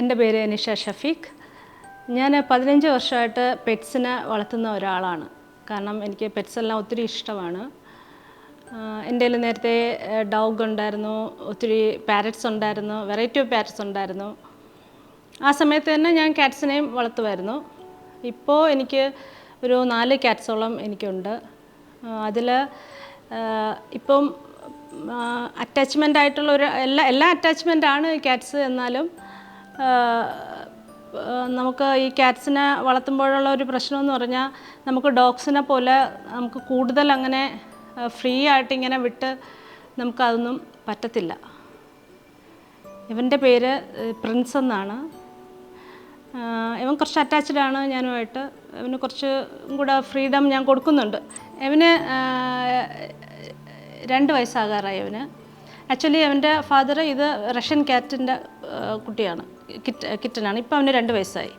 എന്റെ പേര് നിഷ ഷഫീഖ്. ഞാൻ പതിനഞ്ച് വർഷമായിട്ട് പെറ്റ്സിനെ വളർത്തുന്ന ഒരാളാണ്. കാരണം എനിക്ക് പെറ്റ്സ് എല്ലാം ഒത്തിരി ഇഷ്ടമാണ്. എന്റെ കയ്യിൽ നേരത്തെ ഡോഗ് ഉണ്ടായിരുന്നു ഒത്തിരി പാരറ്റ്സ് ഉണ്ടായിരുന്നു വെറൈറ്റി ഓഫ് പാരറ്റ്സ് ഉണ്ടായിരുന്നു. ആ സമയത്ത് തന്നെ ഞാൻ ക്യാറ്റ്സിനെയും വളർത്തുമായിരുന്നു. ഇപ്പോൾ എനിക്ക് ഒരു നാല് കാറ്റ്സോളം എനിക്കുണ്ട്. അതിൽ ഇപ്പം അറ്റാച്ച്മെന്റ് ആയിട്ടുള്ള ഒരു എല്ലാ എല്ലാ അറ്റാച്ച്മെന്റ് ആണ് കാറ്റ്സ് എന്നാലും നമുക്ക് ഈ ക്യാറ്റ്സിനെ വളർത്തുമ്പോഴുള്ള ഒരു പ്രശ്നം എന്ന് പറഞ്ഞാൽ നമുക്ക് ഡോഗ്സിനെ പോലെ നമുക്ക് കൂടുതൽ അങ്ങനെ ഫ്രീ ആയിട്ട് ഇങ്ങനെ വിട്ട് നമുക്കതൊന്നും പറ്റത്തില്ല. ഇവന്റെ പേര് പ്രിൻസ് എന്നാണ്. ഇവൻ കുറച്ച് അറ്റാച്ച്ഡ് ആണ് ഞാനുമായിട്ട്. ഇവന് കുറച്ച് കൂടെ ഫ്രീഡം ഞാൻ കൊടുക്കുന്നുണ്ട്. ഇവന് രണ്ട് വയസ്സാകാറായി അവന് ആക്ച്വലി അവന്റെ ഫാദർ ഇത് റഷ്യൻ ക്യാറ്റിന്റെ കുട്ടിയാണ്. കിറ്റ് കിറ്റനാണ്. ഇപ്പം അവന് രണ്ട് വയസ്സായി.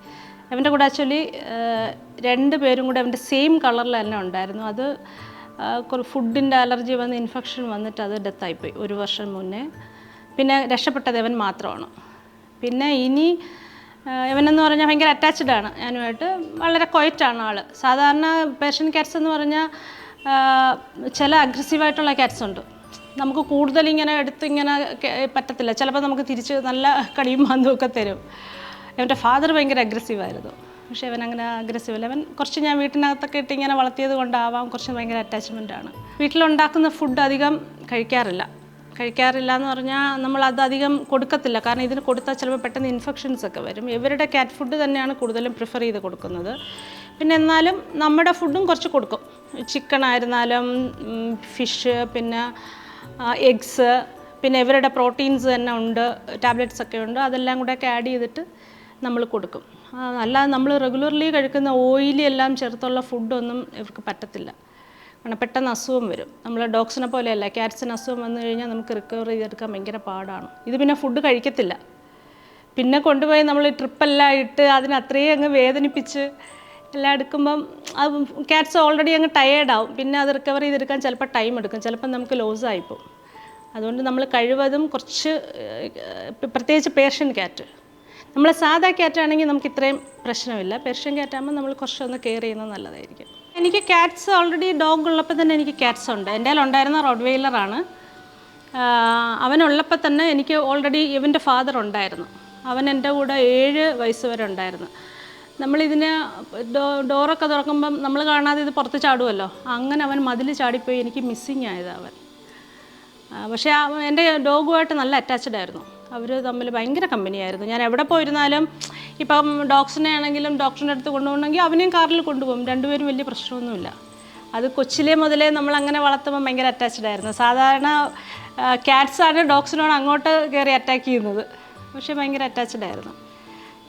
അവന്റെ കൂടെ ആക്ച്വലി രണ്ട് പേരും കൂടെ അവന്റെ സെയിം കളറിൽ തന്നെ ഉണ്ടായിരുന്നു. അത് ഫുഡിന്റെ അലർജി വന്ന് ഇൻഫെക്ഷൻ വന്നിട്ട് അത് ഡെത്തായിപ്പോയി ഒരു വർഷം മുന്നേ. പിന്നെ രക്ഷപ്പെട്ടത് അവൻ മാത്രമാണ്. പിന്നെ ഇനി ഇവനെന്ന് പറഞ്ഞാൽ ഭയങ്കര അറ്റാച്ച്ഡ് ആണ് ഞാനുമായിട്ട്. വളരെ ക്വയറ്റാണ് ആൾ സാധാരണ പേഷ്യൻ ക്യാറ്റ്സ് എന്ന് പറഞ്ഞാൽ ചില അഗ്രസീവായിട്ടുള്ള ക്യാറ്റ്സ് ഉണ്ട്. നമുക്ക് കൂടുതൽ ഇങ്ങനെ എടുത്ത് ഇങ്ങനെ പറ്റത്തില്ല. ചിലപ്പോൾ നമുക്ക് തിരിച്ച് നല്ല കടിയും മാന്തും ഒക്കെ തരും. എന്റെ ഫാദർ ഭയങ്കര അഗ്രസീവായിരുന്നു പക്ഷേ അവൻ അങ്ങനെ അഗ്രസീവ് അല്ല. അവൻ കുറച്ച് ഞാൻ വീട്ടിനകത്തൊക്കെ ഇട്ട് ഇങ്ങനെ വളർത്തിയത് കൊണ്ടാവാം. കുറച്ച് ഭയങ്കര അറ്റാച്ച്മെന്റ് ആണ്. വീട്ടിലുണ്ടാക്കുന്ന ഫുഡ് അധികം കഴിക്കാറില്ല. കഴിക്കാറില്ല എന്ന് പറഞ്ഞാൽ നമ്മൾ അത് അധികം കൊടുക്കത്തില്ല. കാരണം ഇതിന് കൊടുത്താൽ ചിലപ്പോൾ പെട്ടെന്ന് ഇൻഫെക്ഷൻസ് ഒക്കെ വരും. ഇവരുടെ കാറ്റ് ഫുഡ് തന്നെയാണ് കൂടുതലും പ്രിഫർ ചെയ്ത് കൊടുക്കുന്നത്. പിന്നെ എന്നാലും നമ്മുടെ ഫുഡും കുറച്ച് കൊടുക്കും. ചിക്കൻ ആയിരുന്നാലും ഫിഷ് പിന്നെ എഗ്സ് പിന്നെ ഇവരുടെ പ്രോട്ടീൻസ് തന്നെ ഉണ്ട് ടാബ്ലറ്റ്സ് ഒക്കെ ഉണ്ട് അതെല്ലാം കൂടെ ഒക്കെ ആഡ് ചെയ്തിട്ട് നമ്മൾ കൊടുക്കും. അല്ലാതെ നമ്മൾ റെഗുലർലി കഴിക്കുന്ന ഓയിലി എല്ലാം ചേർത്തുള്ള ഫുഡൊന്നും ഇവർക്ക് പറ്റത്തില്ല. കാരണം പെട്ടെന്ന് അസുഖം വരും. നമ്മൾ ഡോക്സിനെ പോലെയല്ല ക്യാറ്റ്സിന് അസുഖം വന്നു കഴിഞ്ഞാൽ നമുക്ക് റിക്കവർ ചെയ്തെടുക്കാൻ ഭയങ്കര പാടാണ്. ഇത് പിന്നെ ഫുഡ് കഴിക്കത്തില്ല. പിന്നെ കൊണ്ടുപോയി നമ്മൾ ട്രിപ്പെല്ലാം ഇട്ട് അതിന് അത്രയും അങ്ങ് വേദനിപ്പിച്ച് എല്ലാം എടുക്കുമ്പം അത് ക്യാറ്റ്സ് ഓൾറെഡി അങ്ങ് ടയേർഡ് ആവും. പിന്നെ അത് റിക്കവർ ചെയ്തെടുക്കാൻ ചിലപ്പോൾ ടൈം എടുക്കും. ചിലപ്പോൾ നമുക്ക് ലോസ് ആയിപ്പോവും അതുകൊണ്ട് നമ്മൾ കഴിവതും കുറച്ച് പ്രത്യേകിച്ച് പേർഷ്യൻ ക്യാറ്റ് നമ്മൾ സാധാ ക്യാറ്റ് ആണെങ്കിൽ നമുക്ക് ഇത്രയും പ്രശ്നമില്ല. പേർഷ്യൻ ക്യാറ്റ് ആകുമ്പോൾ നമ്മൾ കുറച്ചൊന്ന് കെയർ ചെയ്യുന്നത് നല്ലതായിരിക്കും. എനിക്ക് ക്യാറ്റ്സ് ഓൾറെഡി ഡോഗ് ഉള്ളപ്പോൾ തന്നെ എനിക്ക് ക്യാറ്റ്സ് ഉണ്ട്. എന്റെ ഉണ്ടായിരുന്ന റോഡ് വെയിലറാണ് അവനുള്ളപ്പോൾ തന്നെ എനിക്ക് ഓൾറെഡി ഇവന്റെ ഫാദർ ഉണ്ടായിരുന്നു. അവൻ എന്റെ കൂടെ ഏഴ് വയസ്സ് വരെ ഉണ്ടായിരുന്നു. നമ്മളിതിന് ഡോ ഡോറൊക്കെ തുറക്കുമ്പം നമ്മൾ കാണാതെ ഇത് പുറത്ത് ചാടുമല്ലോ അങ്ങനെ അവൻ മതിൽ ചാടിപ്പോയി എനിക്ക് മിസ്സിങ് ആയത് അവൻ. പക്ഷേ എന്റെ ഡോഗുമായിട്ട് നല്ല അറ്റാച്ച്ഡ് ആയിരുന്നു. അവർ തമ്മിൽ ഭയങ്കര കമ്പനിയായിരുന്നു ഞാൻ എവിടെ പോയിരുന്നാലും ഇപ്പം ഡോഗ്സിനെ ആണെങ്കിലും ഡോക്ടറിന്റെ അടുത്ത് കൊണ്ടുപോകണമെങ്കിൽ അവനെയും കാറിൽ കൊണ്ടുപോകും. രണ്ടുപേരും വലിയ പ്രശ്നമൊന്നുമില്ല. അത് കൊച്ചിലെ മുതലേ നമ്മൾ അങ്ങനെ വളർത്തുമ്പോൾ ഭയങ്കര അറ്റാച്ച്ഡ് ആയിരുന്നു. സാധാരണ ക്യാറ്റ്സാണ് ആണ് ഡോഗ്സിനോട് അങ്ങോട്ട് കയറി അറ്റാക്ക് ചെയ്യുന്നത്. പക്ഷേ ഭയങ്കര അറ്റാച്ച്ഡ് ആയിരുന്നു.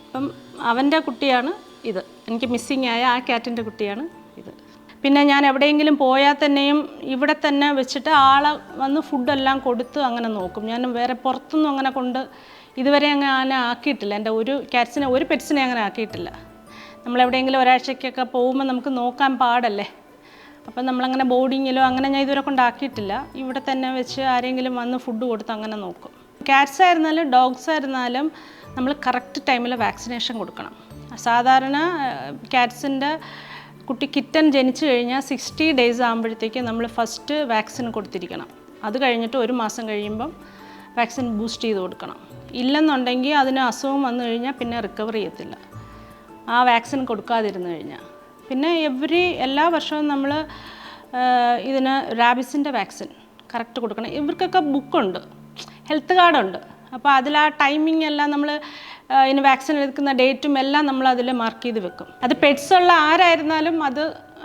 അപ്പം അവന്റെ കുട്ടിയാണ് ഇത്. എനിക്ക് മിസ്സിങ് ആയ ആ ക്യാറ്റിന്റെ കുട്ടിയാണ് ഇത്. പിന്നെ ഞാൻ എവിടെയെങ്കിലും പോയാൽ തന്നെയും ഇവിടെ തന്നെ വെച്ചിട്ട് ആളെ വന്ന് ഫുഡെല്ലാം കൊടുത്ത് അങ്ങനെ നോക്കും. ഞാൻ വേറെ പുറത്തുനിന്നും അങ്ങനെ കൊണ്ട് ഇതുവരെ അങ്ങനെ ആക്കിയിട്ടില്ല. എന്റെ ഒരു ക്യാറ്റ്സിനെ ഒരു പെറ്റ്സിനെ അങ്ങനെ ആക്കിയിട്ടില്ല. നമ്മൾ എവിടെയെങ്കിലും ഒരാഴ്ചയ്ക്കൊക്കെ പോകുമ്പോൾ നമുക്ക് നോക്കാൻ പാടല്ലേ? അപ്പം നമ്മളങ്ങനെ ബോർഡിങ്ങിലോ അങ്ങനെ ഞാൻ ഇതുവരെ കൊണ്ടാക്കിയിട്ടില്ല ഇവിടെ തന്നെ വെച്ച് ആരെങ്കിലും വന്ന് ഫുഡ് കൊടുത്ത് അങ്ങനെ നോക്കും. ക്യാറ്റ്സ് ആയിരുന്നാലും ഡോഗ്സ് ആയിരുന്നാലും നമ്മൾ കറക്റ്റ് ടൈമിൽ വാക്സിനേഷൻ കൊടുക്കണം. സാധാരണ ക്യാറ്റ്സിന്റെ കുട്ടി കിറ്റൻ ജനിച്ചു കഴിഞ്ഞാൽ സിക്സ്റ്റി ഡേയ്സ് ആകുമ്പോഴത്തേക്ക് നമ്മൾ ഫസ്റ്റ് വാക്സിൻ കൊടുത്തിരിക്കണം. അത് കഴിഞ്ഞിട്ട് ഒരു മാസം കഴിയുമ്പം വാക്സിൻ ബൂസ്റ്റ് ചെയ്ത് കൊടുക്കണം. ഇല്ലെന്നുണ്ടെങ്കിൽ അതിന് അസുഖം വന്നു കഴിഞ്ഞാൽ പിന്നെ റിക്കവർ ചെയ്യത്തില്ല. ആ വാക്സിൻ കൊടുക്കാതിരുന്നു കഴിഞ്ഞാൽ. പിന്നെ എവറി എല്ലാ വർഷവും നമ്മൾ ഇതിന് റാബിസിന്റെ വാക്സിൻ കറക്റ്റ് കൊടുക്കണം. ഇവർക്കൊക്കെ ബുക്കുണ്ട് ഹെൽത്ത് കാർഡുണ്ട് അപ്പോൾ അതിൽ ആ ടൈമിംഗ് എല്ലാം നമ്മൾ ഇതിന് വാക്സിൻ എടുക്കുന്ന ഡേറ്റും എല്ലാം നമ്മൾ അതിൽ മാർക്ക് ചെയ്ത് വെക്കും. അത് പെറ്റ്സ് ഉള്ള ആരായിരുന്നാലും അത്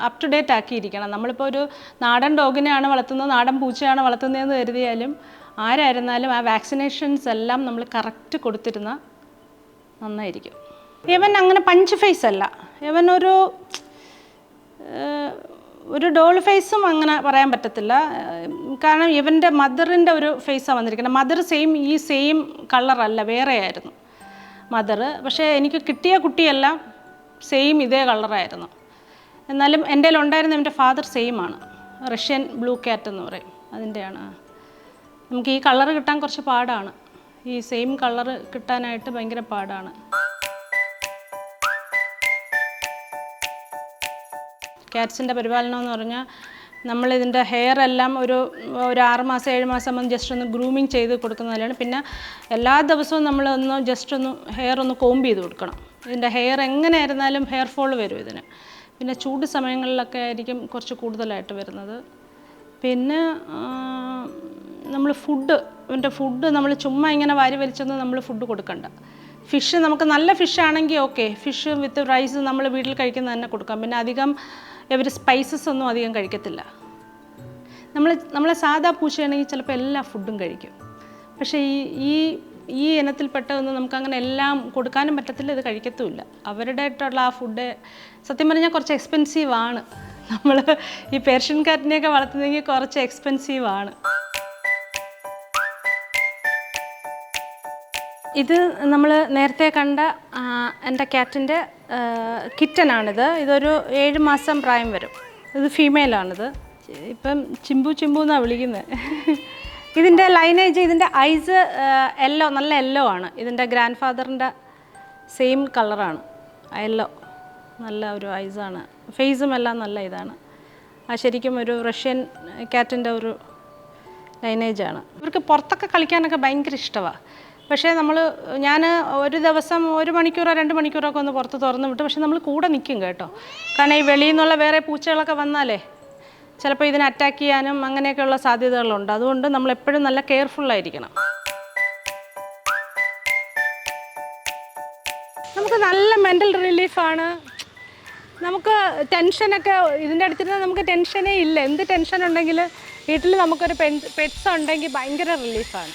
അപ് ടു ഡേറ്റ് ആക്കിയിരിക്കണം. നമ്മളിപ്പോൾ ഒരു നാടൻ ഡോഗിനെയാണ് വളർത്തുന്നത് നാടൻ പൂച്ചയാണ് വളർത്തുന്നതെന്ന് കരുതിയാലും ആരായിരുന്നാലും ആ വാക്സിനേഷൻസ് എല്ലാം നമ്മൾ കറക്റ്റ് കൊടുത്തിരുന്ന നന്നായിരിക്കും. ഇവൻ അങ്ങനെ പഞ്ച് ഫേസ് അല്ല. ഇവൻ ഒരു ഒരു ഡോൾ ഫേസും അങ്ങനെ പറയാൻ പറ്റത്തില്ല. കാരണം ഇവന്റെ മദറിന്റെ ഒരു ഫേസാണ് വന്നിരിക്കുന്നത്. മദർ സെയിം ഈ സെയിം കളറല്ല വേറെ ആയിരുന്നു മദർ പക്ഷേ എനിക്ക് കിട്ടിയ കുട്ടിയെല്ലാം സെയിം ഇതേ കളറായിരുന്നു എന്നാലും എന്റെ ഉണ്ടായിരുന്ന എന്റെ ഫാദർ സെയിം ആണ്. റഷ്യൻ ബ്ലൂ ക്യാറ്റ് എന്ന് പറയും. അതിന്റെയാണ് നമുക്ക് ഈ കളർ കിട്ടാൻ കുറച്ച് പാടാണ്. ഈ സെയിം കളർ കിട്ടാനായിട്ട് ഭയങ്കര പാടാണ്. ക്യാറ്റ്സിന്റെ പരിപാലനം എന്ന് പറഞ്ഞാൽ നമ്മളിതിന്റെ ഹെയർ എല്ലാം ഒരു ഒരു ആറ് മാസം ഏഴ് മാസം ഒന്ന് ജസ്റ്റ് ഒന്ന് ഗ്രൂമിങ് ചെയ്ത് കൊടുക്കുന്നതിലാണ് പിന്നെ എല്ലാ ദിവസവും നമ്മൾ ഒന്ന് ജസ്റ്റ് ഒന്ന് ഹെയർ ഒന്ന് കോംബ് ചെയ്ത് കൊടുക്കണം. ഇതിന്റെ ഹെയർ എങ്ങനെ ആയിരുന്നാലും ഹെയർ ഫോൾ വരും ഇതിന്. പിന്നെ ചൂട് സമയങ്ങളിലൊക്കെ ആയിരിക്കും കുറച്ച് കൂടുതലായിട്ട് വരുന്നത്. പിന്നെ നമ്മൾ ഫുഡ് ഇവന്റെ ഫുഡ് നമ്മൾ ചുമ്മാ ഇങ്ങനെ വാരി വലിച്ചൊന്നും നമ്മൾ ഫുഡ് കൊടുക്കണ്ട. ഫിഷ് നമുക്ക് നല്ല ഫിഷ് ആണെങ്കിൽ ഓക്കെ ഫിഷ് വിത്ത് റൈസ് നമ്മൾ വീട്ടിൽ കഴിക്കുന്നത് തന്നെ കൊടുക്കാം. പിന്നെ അധികം ഇവർ സ്പൈസസ് ഒന്നും അധികം കഴിക്കത്തില്ല. നമ്മൾ നമ്മളെ സാധാ പൂച്ചയാണെങ്കിൽ ചിലപ്പോൾ എല്ലാ ഫുഡും കഴിക്കും. പക്ഷേ ഈ ഈ ഈ ഇനത്തിൽപ്പെട്ടതൊന്നും നമുക്ക് അങ്ങനെ എല്ലാം കൊടുക്കാനും പറ്റത്തില്ല ഇത് കഴിക്കത്തുമില്ല. അവരുടേതായിട്ടുള്ള ആ ഫുഡ് സത്യം പറഞ്ഞാൽ കുറച്ച് എക്സ്പെൻസീവ് ആണ്. നമ്മൾ ഈ പേർഷ്യൻ കാറ്റിനെയൊക്കെ വളർത്തുന്നെങ്കിൽ കുറച്ച് എക്സ്പെൻസീവ് ആണ്. ഇത് നമ്മൾ നേരത്തെ കണ്ട എന്റെ ക്യാറ്റിന്റെ കിറ്റനാണിത്. ഇതൊരു ഏഴ് മാസം പ്രായം വരും. ഇത് ഫീമെയിലാണിത്. ഇപ്പം ചിമ്പു ചിമ്പു എന്നാണ് വിളിക്കുന്നത് ഇതിന്റെ ലൈനേജ് ഇതിന്റെ ഐസ് യെല്ലോ നല്ല യെല്ലോ ആണ്. ഇതിന്റെ ഗ്രാൻഡ് ഫാദറിന്റെ സെയിം കളറാണ് യെല്ലോ നല്ല ഒരു ഐസാണ് ഫേസും എല്ലാം നല്ല ഇതാണ്. ആ ശരിക്കും ഒരു റഷ്യൻ ക്യാറ്റിന്റെ ഒരു ലൈനേജാണ് ഇവർക്ക് പുറത്തൊക്കെ കളിക്കാനൊക്കെ ഭയങ്കര ഇഷ്ടമാണ് പക്ഷേ നമ്മൾ ഞാൻ ഒരു ദിവസം ഒരു മണിക്കൂറോ രണ്ട് മണിക്കൂറൊക്കെ ഒന്ന് പുറത്ത് തുറന്ന് വിട്ടു. പക്ഷേ നമ്മൾ കൂടെ നിൽക്കും കേട്ടോ. കാരണം ഈ വെളിയിൽ നിന്നുള്ള വേറെ പൂച്ചകളൊക്കെ വന്നാലേ ചിലപ്പോൾ ഇതിനെ അറ്റാക്ക് ചെയ്യാനും അങ്ങനെയൊക്കെയുള്ള സാധ്യതകളുണ്ട്. അതുകൊണ്ട് നമ്മൾ എപ്പോഴും നല്ല കെയർഫുള്ളായിരിക്കണം നമുക്ക് നല്ല മെന്റൽ റിലീഫാണ് നമുക്ക് ടെൻഷനൊക്കെ ഇതിന്റെ അടുത്തിരുന്ന് നമുക്ക് ടെൻഷനേ ഇല്ല. എന്ത് ടെൻഷൻ ഉണ്ടെങ്കിൽ വീട്ടിൽ നമുക്കൊരു പെൻ പെറ്റ്സ് ഉണ്ടെങ്കിൽ ഭയങ്കര റിലീഫാണ്